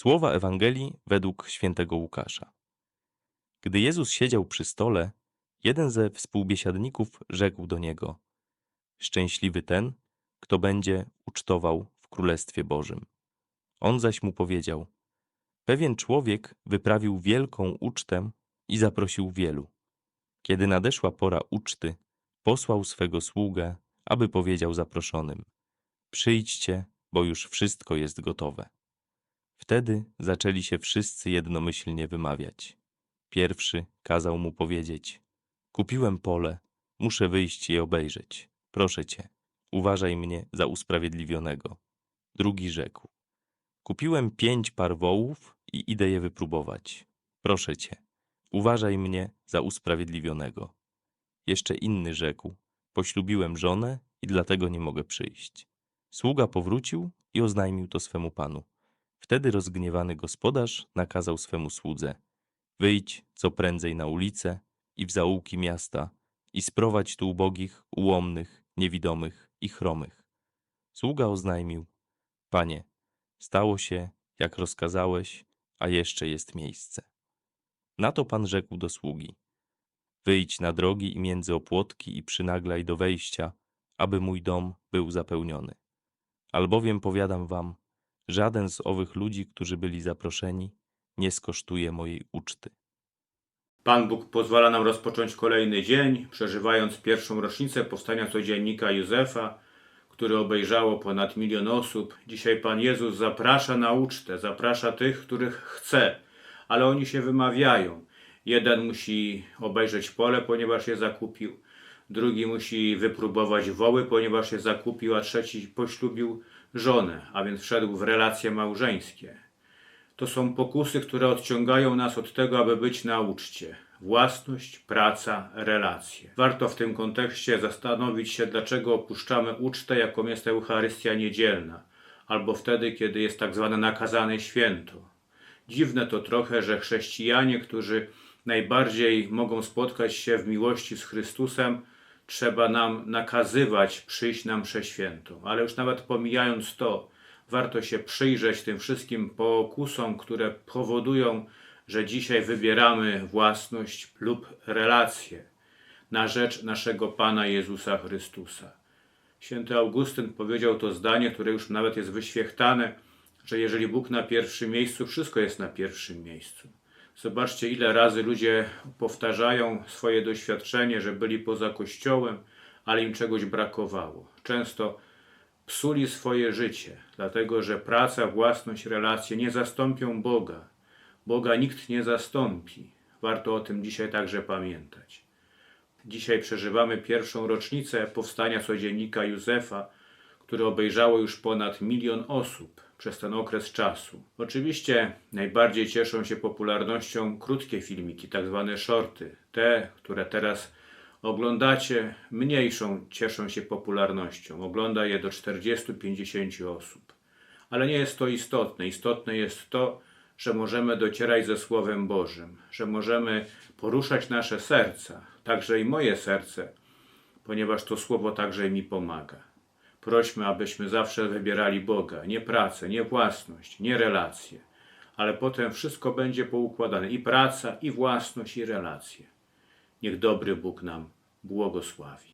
Słowa Ewangelii według świętego Łukasza. Gdy Jezus siedział przy stole, jeden ze współbiesiadników rzekł do niego: Szczęśliwy ten, kto będzie ucztował w Królestwie Bożym. On zaś mu powiedział: Pewien człowiek wyprawił wielką ucztę i zaprosił wielu. Kiedy nadeszła pora uczty, posłał swego sługę, aby powiedział zaproszonym: Przyjdźcie, bo już wszystko jest gotowe. Wtedy zaczęli się wszyscy jednomyślnie wymawiać. Pierwszy kazał mu powiedzieć: Kupiłem pole, muszę wyjść je obejrzeć. Proszę cię, uważaj mnie za usprawiedliwionego. Drugi rzekł: Kupiłem pięć par wołów i idę je wypróbować. Proszę cię, uważaj mnie za usprawiedliwionego. Jeszcze inny rzekł: Poślubiłem żonę i dlatego nie mogę przyjść. Sługa powrócił i oznajmił to swemu panu. Wtedy rozgniewany gospodarz nakazał swemu słudze: Wyjdź co prędzej na ulicę i w zaułki miasta i sprowadź tu ubogich, ułomnych, niewidomych i chromych. Sługa oznajmił: Panie, stało się, jak rozkazałeś, a jeszcze jest miejsce. Na to pan rzekł do sługi: Wyjdź na drogi i między opłotki i przynaglaj do wejścia, aby mój dom był zapełniony. Albowiem powiadam wam, żaden z owych ludzi, którzy byli zaproszeni, nie skosztuje mojej uczty. Pan Bóg pozwala nam rozpocząć kolejny dzień, przeżywając pierwszą rocznicę powstania codziennika Józefa, który obejrzało ponad milion osób. Dzisiaj Pan Jezus zaprasza na ucztę, zaprasza tych, których chce, ale oni się wymawiają. Jeden musi obejrzeć pole, ponieważ je zakupił, drugi musi wypróbować woły, ponieważ je zakupił, a trzeci poślubił żonę, a więc wszedł w relacje małżeńskie. To są pokusy, które odciągają nas od tego, aby być na uczcie. Własność, praca, relacje. Warto w tym kontekście zastanowić się, dlaczego opuszczamy ucztę, jaką jest Eucharystia Niedzielna, albo wtedy, kiedy jest tak zwane nakazane święto. Dziwne to trochę, że chrześcijanie, którzy najbardziej mogą spotkać się w miłości z Chrystusem, trzeba nam nakazywać przyjść na mszę świętą. Ale już nawet pomijając to, warto się przyjrzeć tym wszystkim pokusom, które powodują, że dzisiaj wybieramy własność lub relacje na rzecz naszego Pana Jezusa Chrystusa. Święty Augustyn powiedział to zdanie, które już nawet jest wyświechtane, że jeżeli Bóg na pierwszym miejscu, wszystko jest na pierwszym miejscu. Zobaczcie, ile razy ludzie powtarzają swoje doświadczenie, że byli poza Kościołem, ale im czegoś brakowało. Często psuli swoje życie, dlatego że praca, własność, relacje nie zastąpią Boga. Boga nikt nie zastąpi. Warto o tym dzisiaj także pamiętać. Dzisiaj przeżywamy pierwszą rocznicę powstania codziennika Józefa, które obejrzało już ponad milion osób przez ten okres czasu. Oczywiście najbardziej cieszą się popularnością krótkie filmiki, tak zwane shorty. Te, które teraz oglądacie, mniejszą cieszą się popularnością. Ogląda je do 40-50 osób. Ale nie jest to istotne. Istotne jest to, że możemy docierać ze Słowem Bożym, że możemy poruszać nasze serca, także i moje serce, ponieważ to Słowo także mi pomaga. Prośmy, abyśmy zawsze wybierali Boga, nie pracę, nie własność, nie relacje, ale potem wszystko będzie poukładane i praca, i własność, i relacje. Niech dobry Bóg nam błogosławi.